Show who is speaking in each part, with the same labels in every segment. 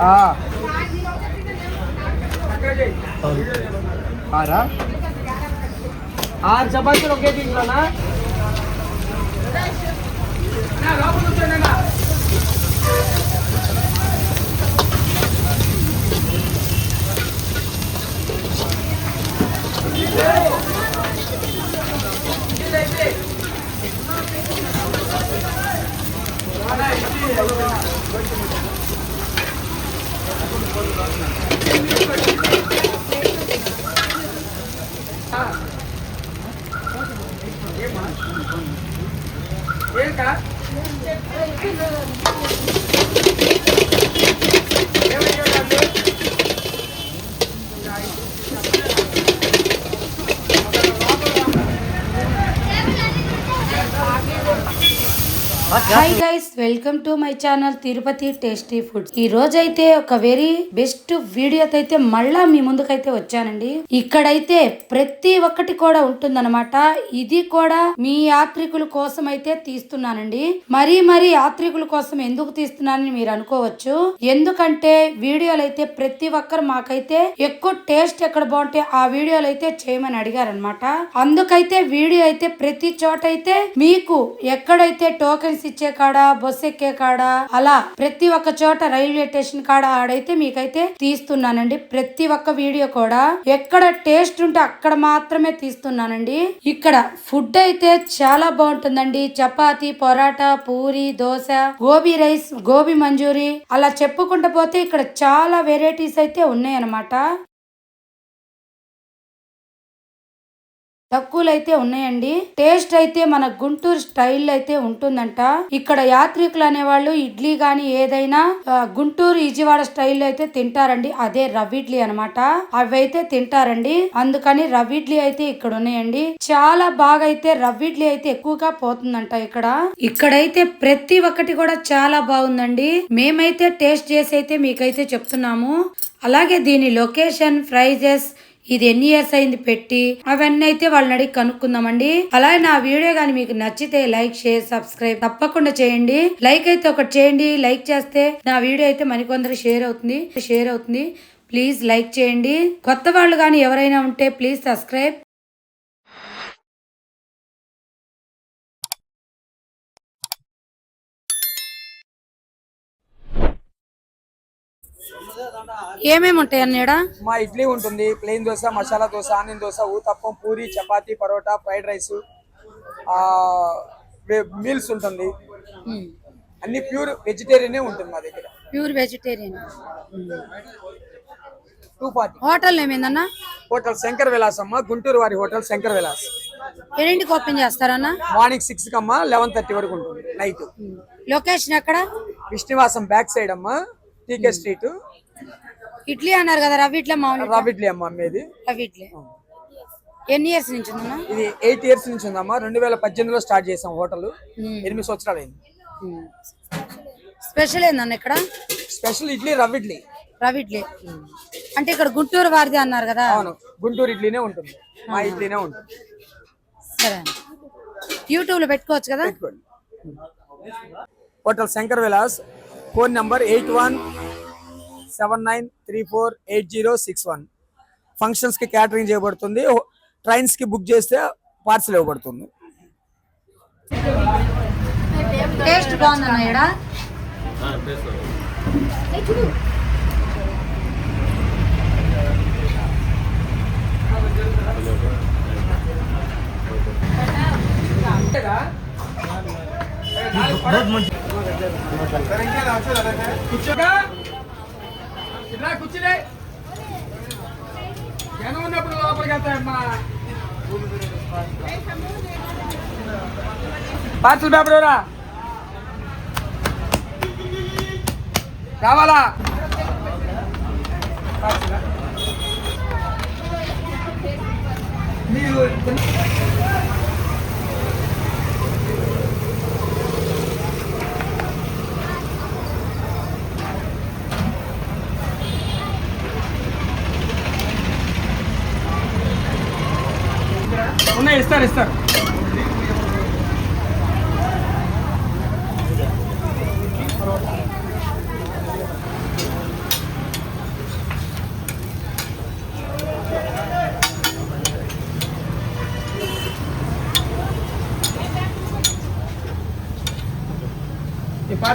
Speaker 1: Ah.
Speaker 2: ஆறா? ஆறு chapati okay தீங்களா ఏంటా
Speaker 3: hi guys welcome to my channel Tirupati tasty food ఈ రోజు అయితే ఒక వెరీ బెస్ట్ వీడియో అయితే మళ్ళా మీ ముందుకైతే వచ్చానండి. ఇక్కడైతే ప్రతి ఒక్కటి కూడా ఉంటుందన్నమాట. ఇది కూడా మీ యాత్రికుల కోసం అయితే తీస్తున్నానండి. మరీ మరీ యాత్రికుల కోసం ఎందుకు తీస్తున్నానని మీరు అనుకోవచ్చు. ఎందుకంటే వీడియోలు అయితే ప్రతి ఒక్కరు మాకైతే ఎక్కువ టేస్ట్ ఎక్కడ బాగుంటే ఆ వీడియోలు అయితే చేయమని అడిగారనమాట అందుకైతే వీడియో అయితే ప్రతి చోట అయితే మీకు ఎక్కడైతే టోకెన్స్ ఇచ్చే కాడ బస్ ఎక్కే కాడ అలా ప్రతి ఒక్క చోట రైల్వే స్టేషన్ కాడ ఆడైతే మీకైతే తీస్తున్నానండి. ప్రతి ఒక్క వీడియో కూడా ఎక్కడ టేస్ట్ ఉంటే అక్కడ మాత్రమే తీస్తున్నానండి. ఇక్కడ ఫుడ్ అయితే చాలా బాగుంటుందండి. చపాతి పొరాటా పూరి దోశ గోబీ రైస్ గోబీ మంజూరి అలా చెప్పుకుంటూ పోతే ఇక్కడ చాలా వెరైటీస్ అయితే ఉన్నాయన్నమాట. తక్కువలు అయితే ఉన్నాయండి. టేస్ట్ అయితే మన గుంటూరు స్టైల్ అయితే ఉంటుందంట. ఇక్కడ యాత్రికులు అనేవాళ్ళు ఇడ్లీ గాని ఏదైనా గుంటూరు ఈజీవాడ స్టైల్ అయితే తింటారండి. అదే రవ్వ ఇడ్లీ అనమాట అవి అయితే తింటారండి. అందుకని రవ్వ ఇడ్లీ అయితే ఇక్కడ ఉన్నాయండి. చాలా బాగా అయితే రవ్వ ఇడ్లీ అయితే ఎక్కువగా పోతుందంట ఇక్కడ. ఇక్కడైతే ప్రతి ఒక్కటి కూడా చాలా బాగుందండి. మేమైతే టేస్ట్ చేసి అయితే మీకైతే చెప్తున్నాము. అలాగే దీని లొకేషన్ ప్రైజెస్ ఇది ఎన్ని ఇయర్స్ అయింది పెట్టి? అవన్నీ అయితే వాళ్ళని అడిగి కనుక్కుందామండి. అలాగే నా వీడియో కానీ మీకు నచ్చితే లైక్ షేర్ సబ్స్క్రైబ్ తప్పకుండా చేయండి. లైక్ అయితే ఒకటి చేయండి. లైక్ చేస్తే నా వీడియో అయితే మరికొందరు షేర్ అవుతుంది. షేర్ అవుతుంది. ప్లీజ్ లైక్ చేయండి. కొత్త వాళ్ళు కానీ ఎవరైనా ఉంటే ప్లీజ్ సబ్స్క్రైబ్ ఏమేమి ఉంటాయి అన్నీడ
Speaker 2: మా ఇడ్లీ ఉంటుంది plain dosa masala dosa onion dosa uttapam puri chapati paratha fried rice meals ఉంటుంది. అన్ని ప్యూర్ వెజిటేరియనే ఉంటుంది మా దగ్గర.
Speaker 3: Pure vegetarian.
Speaker 2: Two forty.
Speaker 3: Hotel ఏమైందన్నా?
Speaker 2: హోటల్ శంకర్ విలాస్ అమ్మ గుంటూరు వారి హోటల్ శంకర్ విలాస్.
Speaker 3: ఎన్నింటికి ఓపెన్ చేస్తారన్నా?
Speaker 2: మార్నింగ్ సిక్స్ కమ్మ లెవెన్ థర్టీ వరకు ఉంటుంది నైట్.
Speaker 3: లొకేషన్ ఎక్కడ?
Speaker 2: విష్ణువాసం బ్యాక్ సైడ్ అమ్మ. TK street.
Speaker 3: ఇడ్లీ అన్నారు కదా రవి ఇడ్లీ మామూలు
Speaker 2: రాబిడ్లీ అమ్మ అమ్మేది
Speaker 3: రవి ఇడ్లీ. ఎన్ని ఇయర్స్ నుంచి ఉందన్నా
Speaker 2: ఇది ఎయిట్ ఇయర్స్ నుంచి ఉందమ్మా. రెండు వేల పద్దెనిమిదిలో స్టార్ట్ చేసాం హోటల్. ఎనిమిది సంవత్సరాలు అయింది.
Speaker 3: స్పెషల్ ఏందన్న ఇక్కడ?
Speaker 2: స్పెషల్ ఇడ్లీ రవ్వ ఇడ్లీ.
Speaker 3: రవి ఇడ్లీ. అంటే ఇక్కడ గుంటూరు వారిది అన్నారు కదా?
Speaker 2: అవును. గుంటూరు ఇడ్లీనే ఉంటుంది. మా ఇడ్లీనే ఉంటుంది.
Speaker 3: సరే యూట్యూబ్లో పెట్టుకోవచ్చు కదా?
Speaker 2: Hotel Shankar Vilas. Phone number eight one seven nine three four eight zero six one. ఫంక్షన్స్కి క్యాటరింగ్ చేయబడుతుంది. ట్రైన్స్కి బుక్ చేస్తే పార్సల్ ఇవ్వబడుతుంది.
Speaker 3: టేస్ట్ బాగుందన్న
Speaker 2: కూర్చోగా ఇలా కూర్చునే. జనం ఉన్నప్పుడు లోపలికి వెళ్తాయమ్మా. పార్సల్ పేపర్ ఎవరా? కావాలా? మీరు ఇస్తారు ఇస్తారు ఈ పా-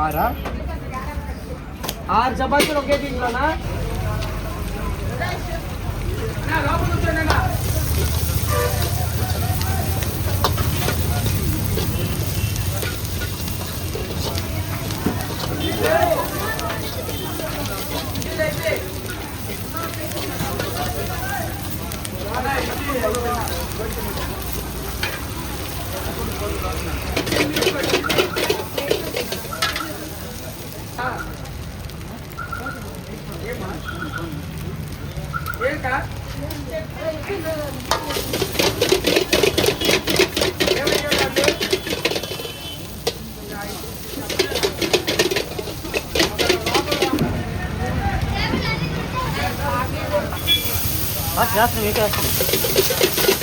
Speaker 3: ಆರಾ
Speaker 2: ಆರು
Speaker 1: ಚಪಾತಿ
Speaker 2: ರೊಕ್ಕ ತಿಂಗಳಣ್ಣ Yeah. ఒకే దీంట్లోనా నా, లోపల కూర్చోండి అన్న. ఏంటా
Speaker 1: చేస్తాం ఏ చేస్తాం